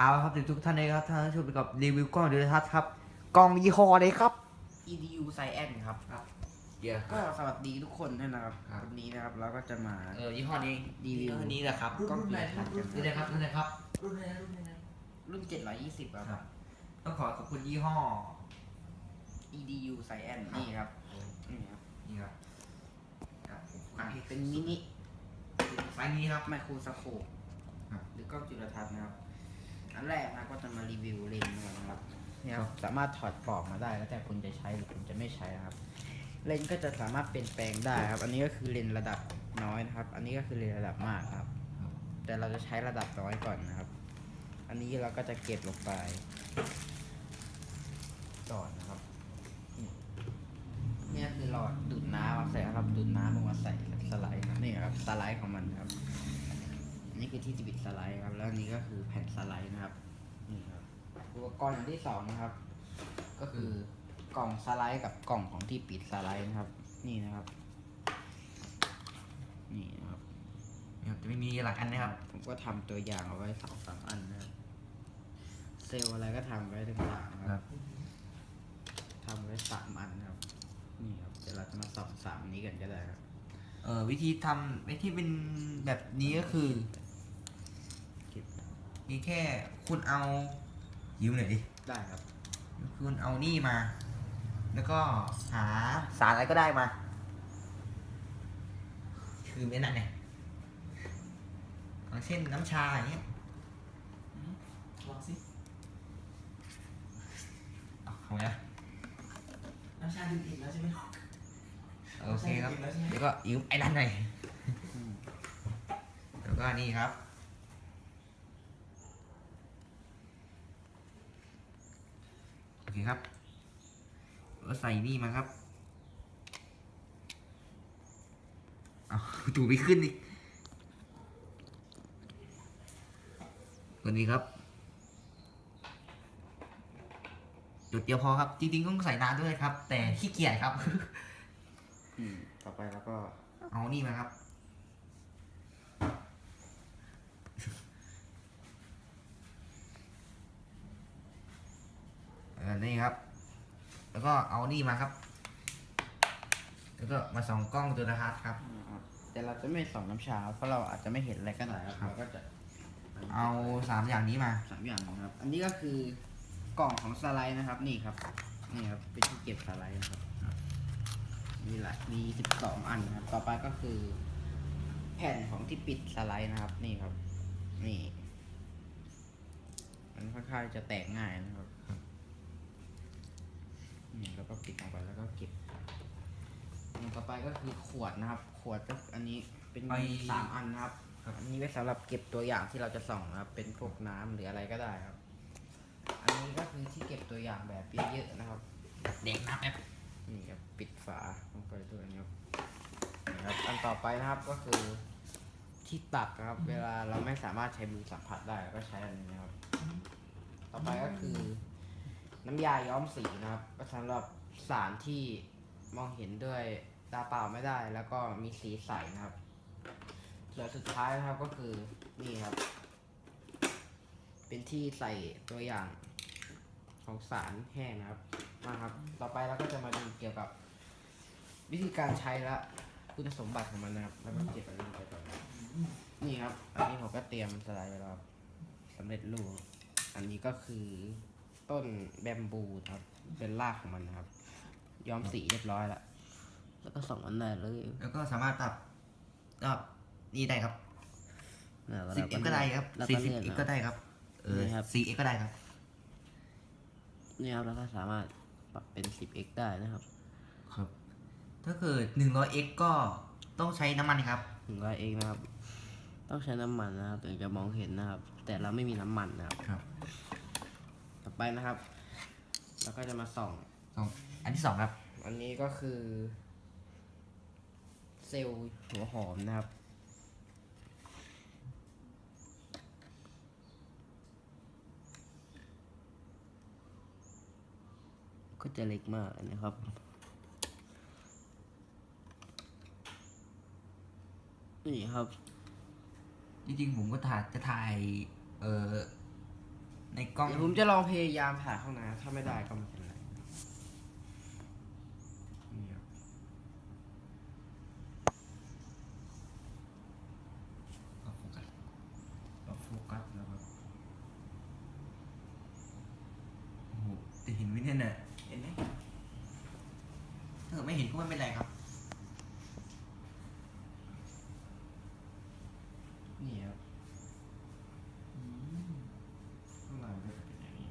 เอาละครับทุกท่านเลยครับท่านผู้ชมไปกับรีวิวกล้องดูทัศน์ครับกล้องยี่ห้อเลยครับ EDU c i e n ครับ เดี๋ยว ก็สวัสดีทุกคนด้วยนะครับ ครับ วันนี้นะครับเราก็จะมา เออยี่ห้อนี้รีวิว ยี่ห้อนี้แหละครับกล้องกี่ทัดกันนี่เลยครับนี่เลยครับรุ่นไหนรุ่นไหนรุ่น 720ครับครับต้องขอขอบคุณยี่ห้อ EDU c i e n นี่ครับนี่ครับ นี่ครับครับผมขายเป็นมินิไซส์นี้ครับ ไมโครสโคปครับ หรือกล้องจุลทรรศน์นะครับ อันแรกนะก็จะมารีวิวเลนส์ก่อนนะครับเนี่ยครับสามารถถอดปลอกมาได้แล้วแต่คุณจะใช้หรือคุณจะไม่ใช้นะครับ เลนส์ก็จะสามารถเปลี่ยนแปลงได้ครับ อันนี้ก็คือเลนส์ระดับน้อยนะครับ อันนี้ก็คือเลนส์ระดับมากครับ แต่เราจะใช้ระดับน้อยก่อนนะครับ อันนี้เราก็จะเก็บลงไปก่อนนะครับนี่เนี่ยคือหลอดดูดน้ำมาใส่ครับดูดน้ำลงมาใส่สไลด์ครับนี่ครับสไลด์ของมันครับ นี่คือที่จะบิดสไลด์ครับ แล้วอันนี้ก็คือแผ่นสไลด์นะครับ นี่ครับ อุปกรณ์อย่างที่สองนะครับ ก็คือกล่องสไลด์กับกล่องของที่ปิดสไลด์นะครับ นี่นะครับ นี่นะครับนี่ครับจะไม่มีหลักอันนะครับ ผมก็ทำตัวอย่างเอาไว้สองสามอันนะครับเซลล์อะไรก็ทำไว้ทุกอย่างนะคครัรับบทำไว้สามอันครับ นี่ครับเดี๋ยวเราจะมาส่องสามนี้กันก็ได้ครับ เออวิธีทำวิธีเป็นแบบนี้ก็คือเก็บ มีแค่คุณเอายิวหน่อยดิ ได้ครับ คุณเอานี่มา แล้วก็หาสารอะไรก็ได้มา คือไม่นั่นไงอย่างเช่นน้ำชาอย่างเงี้ยลองสิเอาทำไงนะน้ำชาดื่มอิ่มแล้วใช่ไหมโอเคครับใช่ใช่แล้วก็อิวไอ้นั่นหน่อยแล้วก็นี่ครับ โอ เคครับแล้วใส่นี่มาครับเอาถูไปขึ้นอีกตัวนี้ครับจุดเดียวพอครับ จริงๆต้องใส่นานด้วยครับ แต่ขี้เกียจครับ อืม ต่อไปแล้วก็เอานี่มาครับ เออ นี่ครับ แล้วก็เอานี่มาครับ แล้วก็มาส่องกล้องตัวทัศน์ครับนะครับ แต่เราจะไม่ส่องน้ำชา เพราะเราอาจจะไม่เห็นอะไรก็ได้ครับครับเราก็จะเอาสามอย่างนี้มาสามอย่างนะครับ อันนี้ก็คือกล่องของสไลด์นะครับ นี่ครับ นี่ครับเป็นที่เก็บสไลด์นะครับ มีหลายมีสิบสองอันนะครับ ต่อไปก็คือ แผ่นของที่ปิดสไลด์นะครับ นี่ครับ นี่ มันค่อนข้างจะแตกง่ายนะครับ นี่แล้วก็ปิดลงไปแล้วก็เก็บอันต่อไปก็คือขวดนะครับ ขวดก็อันนี้เป็นไปสามอันนะครับ อันนี้ไว้สำหรับเก็บตัวอย่างที่เราจะส่องนะครับ เป็นพวกน้ำหรืออะไรก็ได้ครับ อันนี้ก็คือที่เก็บตัวอย่างแบบเยอะๆนะครับ เด็กนับแอปนี่ครับปิดฝาลงไปด้วยนะครับนี่ครับ อันต่อไปนะครับก็คือที่ตักนะครับ เวลาเราไม่สามารถใช้มือสัมผัสได้เราก็ใช้อันนี้นะครับ ต่อไปก็คือ น้ำยาย้อมสีนะครับสำหรับสารที่มองเห็นด้วยตาเปล่าไม่ได้ แล้วก็มีสีใสนะครับส่วนสุดท้ายนะครับก็คือนี่ครับ เป็นที่ใส่ตัวอย่างของสารแห้งนะครับนะครับ ต่อไปเราก็จะมาดูเกี่ยวกับ วิธีการใช้และคุณสมบัติของมันนะครับแล้วก็เก็บอันนี้ไปก่อนนี่ครับ อันนี้ผมก็เตรียมสไลด์ไว้แล้วครับสำเร็จรูป อันนี้ก็คือ ต้นแบมบูครับ เป็นรากของมันนะครับ ย้อมสีเรียบร้อยแล้วแล้วก็ส่งอันได้เลยแล้วก็สามารถตับตับนี่ได้ครับเนี่ยสิบเอ็ก็ได้ครับแล้วสี่ก็สิบเลื่อนเอ็นะก็ได้ครับ เออนี่ครับสี่เอ็ก็ได้ครับนี่ครับแล้วก็สามารถปรับเป็น 10x ได้นะครับ ครับ ถ้าเกิดหนึ่งร้อยเอ็กก็ต้องใช้น้ำมันครับถึงร้อยเองนะครับ ต้องใช้น้ำมันนะครับถึงจะมองเห็นนะครับ แต่เราไม่มีน้ำมันนะครับครับต่อ ไปนะครับเราก็จะมาส่อง สองอันที่สองครับอันนี้ก็คือ เซลล์หัวหอมนะครับ ก็จะเล็กมากนะครับ นี่ครับ จริงๆผมก็ถ่ายจะถ่ายเออ ในกล้องเดี๋ยวผมจะลองพยายามถ่ายข้างในถ้าไม่ได้ก็ไม่เป็นไรนี่ครับปรับโฟกัสปรับโฟกัสแล้วครับโอ้โหจะเห็นไหมเนี่ยน่ะเห็นไหมถ้าเกิดไม่เห็นก็ไม่เป็นไรครับ นี่ครับ อืม ข้างในก็จะเป็นอย่างนี้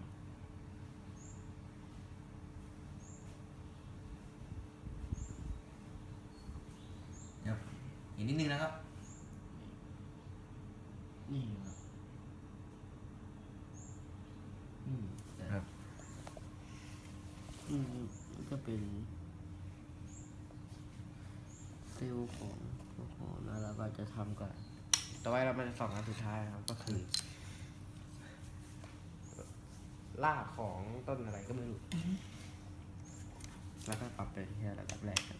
เดี๋ยว เห็นนิดนึงนะครับ นี่ครับอืมแต่ครับ อืมมันก็เป็นฟิลของของนะแล้วก็จะทำกับต่อไปเรามาจะสองอันสุดท้ายนะครับก็คือรากของต้นอะไรก็ไม่รู้ แล้วก็ปรับเป็นแค่ระดับแรกครับ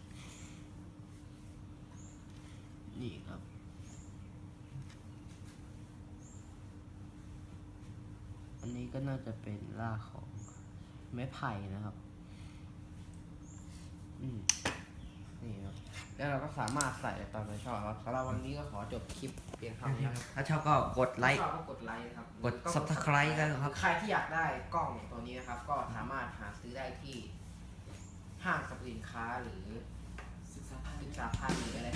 นี่ครับ อันนี้ก็น่าจะเป็นรากของไม้ไผ่นะครับ อืมนี่ครับ แล้วเราก็สามารถใส่ตามใจชอบครับสำหรับวันนี้ก็ขอจบคลิปเพียงเท่านี้ครับ ถ้าชอบก็กดไลค์ถ้าชอบก็กดไลค์นะครับกด Subscribe กันครับ ใครที่อยากได้กล้องตัวนี้นะครับ ก็สามารถหาซื้อได้ที่ห้างสรรพสินค้าหรือศึกษาภาพศึกษาพันธ์หรืออะไร